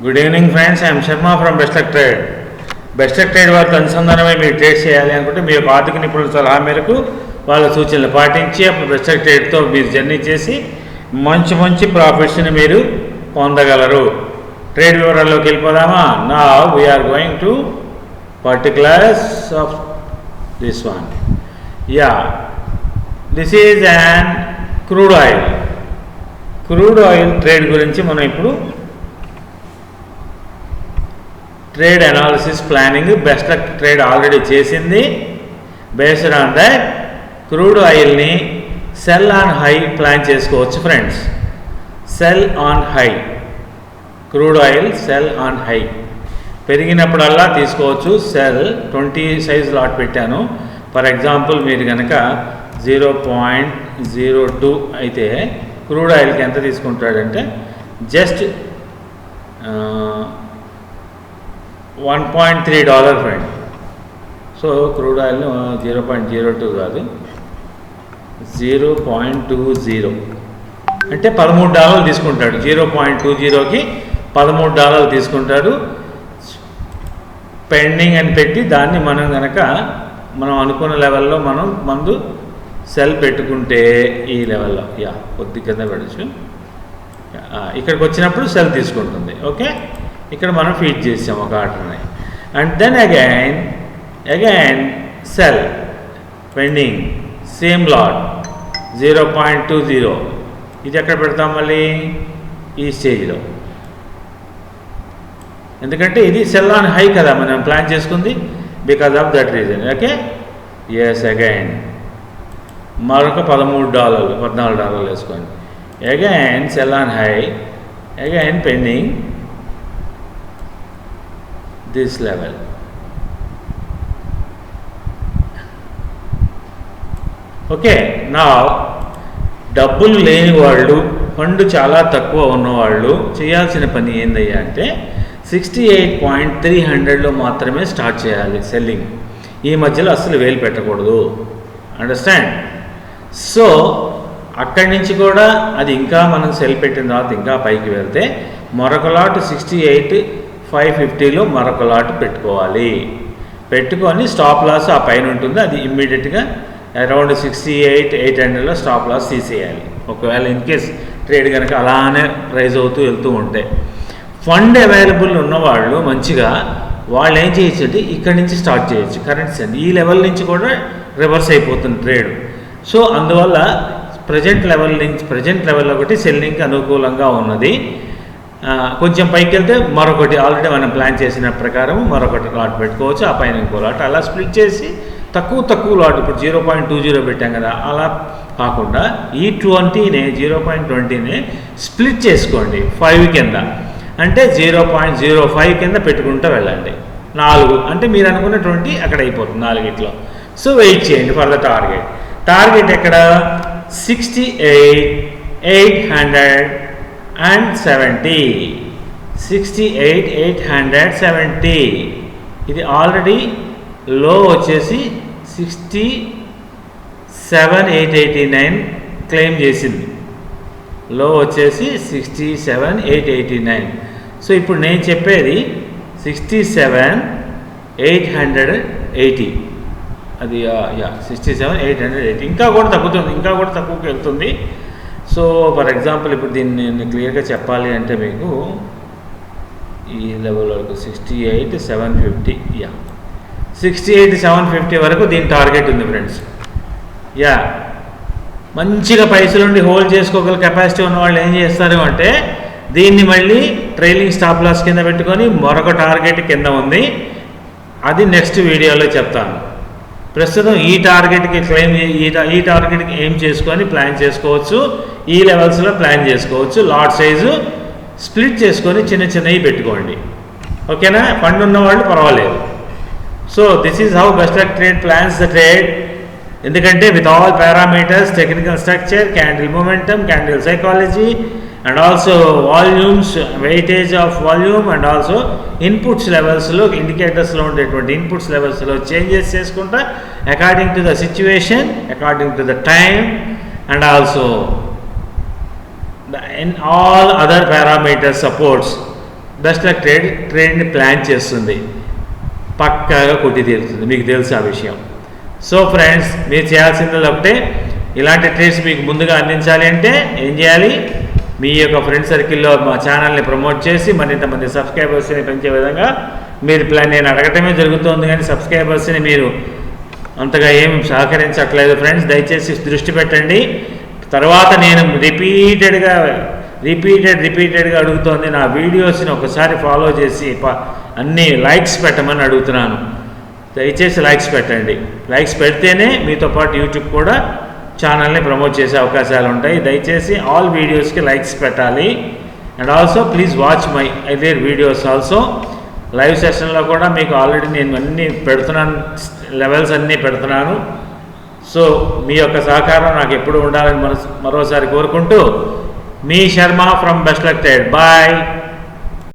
Good evening friends I'm Sharma from Bestech trade Bestech trade వారితో అనుసంధానమై మీరు trade చేయాలి అనుకుంటే మీ యొక్క ఆర్థిక నిపుణుల సలహా మేరకు వాళ్ళ సూచనలు పాటించి అప్పుడు బెస్టెక్ ట్రేడ్తో మీరు జర్నీ చేసి మంచి మంచి ప్రాఫిట్స్ని మీరు పొందగలరు. ట్రేడ్ వివరాల్లోకి వెళ్ళిపోదామా? నా we are going to particulars of this one ya this is and crude oil crude oil trade గురించి మనం ఇప్పుడు trade analysis planning best trade already చేసింది. బేస్డ్ ఆన్ దట్ క్రూడ్ ఆయిల్ని సెల్ ఆన్ హై ప్లాన్ చేసుకోవచ్చు friends. Sell on high. Crude oil sell on high. పెరిగినప్పుడల్లా తీసుకోవచ్చు. Sell twenty size lot పెట్టాను. For example మీరు కనుక జీరో పాయింట్ జీరో టూ అయితే crude ఆయిల్కి ఎంత తీసుకుంటాడంటే just one point three dollar friend so crude oil zero point zero two కాదు. Zero point two zero అంటే పదమూడు డాలర్లు తీసుకుంటాడు. జీరో పాయింట్ టూ జీరోకి పదమూడు డాలర్లు తీసుకుంటాడు. పెండింగ్ అని పెట్టి దాన్ని మనం కనుక మనం అనుకున్న లెవెల్లో మనం మందు సెల్ పెట్టుకుంటే ఈ లెవెల్లో. యా కొద్ది కింద పెడచ్చు. ఇక్కడికి వచ్చినప్పుడు సెల్ తీసుకుంటుంది. ఓకే? ఇక్కడ మనం ఫీడ్ చేసాం ఒక ఆర్డర్ని and then again again sell pending same lot zero point two zero ఇది ఎక్కడ పెడతాం మళ్ళీ? ఈ స్టేజ్లో ఎందుకంటే ఇది సెల్ ఆన్ హై కదా మనం ప్లాన్ చేసుకుంది because of that reason okay yes again మరొక పదమూడు డాలర్లు పద్నాలుగు డాలర్లు వేసుకోండి. Again sell on high again pending this level okay నా డబ్బులు లేని వాళ్ళు ఫండ్ చాలా తక్కువ ఉన్నవాళ్ళు చేయాల్సిన పని ఏందయ్యా అంటే సిక్స్టీ ఎయిట్ పాయింట్ త్రీ హండ్రెడ్లో మాత్రమే స్టార్ట్ చేయాలి సెల్లింగ్ ఈ మధ్యలో అసలు వేలు పెట్టకూడదు. అండర్స్టాండ్ సో అక్కడి నుంచి కూడా అది ఇంకా మనం సెల్ పెట్టిన తర్వాత ఇంకా పైకి వెళ్తే మరొకలాటు సిక్స్టీ ఎయిట్ ఫైవ్ ఫిఫ్టీలో మరొక లాట్ పెట్టుకోవాలి. పెట్టుకొని స్టాప్ లాస్ ఆ పైన ఉంటుంది. అది ఇమ్మీడియట్గా అరౌండ్ సిక్స్టీ ఎయిట్ ఎయిట్ హండ్రెడ్లో స్టాప్ లాస్ తీసేయాలి. ఒకవేళ ఇన్ కేస్ ట్రేడ్ కనుక అలానే ప్రైజ్ అవుతూ వెళ్తూ ఉంటే. ఫండ్ అవైలబుల్ ఉన్నవాళ్ళు మంచిగా వాళ్ళు ఏం చేయొచ్చు అంటే ఇక్కడి నుంచి స్టార్ట్ చేయొచ్చు. కరెంట్ అండి ఈ లెవెల్ నుంచి కూడా రివర్స్ అయిపోతుంది ట్రేడ్ సో అందువల్ల ప్రజెంట్ లెవెల్ నుంచి ప్రజెంట్ లెవెల్ ఒకటి సెల్లింగ్కి అనుకూలంగా ఉన్నది. కొంచెం పైకి వెళ్తే మరొకటి ఆల్రెడీ మనం ప్లాన్ చేసిన ప్రకారం మరొకటి లాట్ పెట్టుకోవచ్చు ఆ పైన ఇంకో లాట్ అలా స్ప్లిట్ చేసి తక్కువ తక్కువ లాట్ ఇప్పుడు జీరో పాయింట్ టూ జీరో పెట్టాం కదా అలా కాకుండా ఈ ట్వంటీనే జీరో పాయింట్ ట్వంటీనే స్ప్లిట్ చేసుకోండి ఫైవ్ కింద. అంటే జీరో పాయింట్ జీరో ఫైవ్ కింద పెట్టుకుంటూ వెళ్ళండి. నాలుగు అంటే మీరు అనుకున్న ట్వంటీ అక్కడ అయిపోతుంది నాలుగిట్లో. సో వెయిట్ చేయండి ఫర్ ద టార్గెట్ టార్గెట్ ఎక్కడ? Sixty eight eight hundred and seventy sixty eight eight hundred seventy ఇది ఆల్రెడీ లో వచ్చేసి sixty seven eight eighty nine claim చేసింది. లో వచ్చేసి sixty seven eight eighty nine so ఇప్పుడు నేను చెప్పేది sixty seven eight hundred eighty అది yeah sixty seven eight hundred eighty ఇంకా కూడా తగ్గుతుంది ఇంకా కూడా తక్కువకి వెళ్తుంది. సో ఫర్ ఎగ్జాంపుల్ ఇప్పుడు దీన్ని నేను క్లియర్గా చెప్పాలి అంటే మీకు ఈ లెవెల్ వరకు sixty eight seven fifty yeah sixty eight seven fifty వరకు దీని టార్గెట్ ఉంది ఫ్రెండ్స్ యా మంచిగా పైసలుండి హోల్డ్ చేసుకోగల కెపాసిటీ ఉన్న వాళ్ళు ఏం చేస్తారు అంటే దీన్ని మళ్ళీ ట్రైలింగ్ స్టాప్ లాస్ కింద పెట్టుకొని మరొక టార్గెట్ కింద ఉంది. అది నెక్స్ట్ వీడియోలో చెప్తాను. ప్రస్తుతం ఈ టార్గెట్కి క్లెయిమ్ ఈ ఈ టార్గెట్కి ఏం చేసుకొని ప్లాన్ చేసుకోవచ్చు ఈ లెవెల్స్లో ప్లాన్ చేసుకోవచ్చు లాట్ సైజు స్ప్లిట్ చేసుకొని చిన్న చిన్నవి పెట్టుకోండి. ఓకేనా? ఫండ్ ఉన్న వాళ్ళు పర్వాలేదు. So this is how best trade plans the trade ఎందుకంటే with all parameters technical structure candle momentum candle psychology and also volumes weightage of volume and also inputs లెవెల్స్లో ఇండికేటర్స్లో ఉండేటువంటి ఇన్పుట్స్ లెవెల్స్లో చేంజెస్ చేసుకుంటా according to the situation according to the time and also in all other other supports best trade ట్రేడ్ని plan చేస్తుంది. పక్కాగా కొట్టి తీరుతుంది. మీకు తెలుసు ఆ విషయం. సో ఫ్రెండ్స్ మీరు చేయాల్సింది ఒకటే. ఇలాంటి ట్రేడ్స్ మీకు ముందుగా అందించాలి అంటే ఏం చేయాలి? మీ యొక్క ఫ్రెండ్ సర్కిల్లో మా ఛానల్ని ప్రమోట్ చేసి మరింతమంది సబ్స్క్రైబర్స్ని పెంచే విధంగా మీరు ప్లాన్ నేను అడగటమే జరుగుతుంది. కానీ సబ్స్క్రైబర్స్ని మీరు అంతగా ఏమి సహకరించట్లేదు ఫ్రెండ్స్ దయచేసి దృష్టి పెట్టండి. తర్వాత నేను రిపీటెడ్గా రిపీటెడ్ రిపీటెడ్గా అడుగుతోంది. నా వీడియోస్ని ఒకసారి ఫాలో చేసి అన్ని లైక్స్ పెట్టమని అడుగుతున్నాను. దయచేసి లైక్స్ పెట్టండి. లైక్స్ పెడితేనే మీతో పాటు యూట్యూబ్ కూడా ఛానల్ని ప్రమోట్ చేసే అవకాశాలు ఉంటాయి దయచేసి ఆల్ వీడియోస్కి లైక్స్ పెట్టాలి. And also please watch my other videos also. Live సెషన్లో కూడా మీకు ఆల్రెడీ నేను అన్నీ పెడుతున్నాను లెవెల్స్ అన్నీ పెడుతున్నాను. సో మీ యొక్క సహకారం నాకు ఎప్పుడు ఉండాలని మరోసారి కోరుకుంటూ మీ Sharma from best luck bye.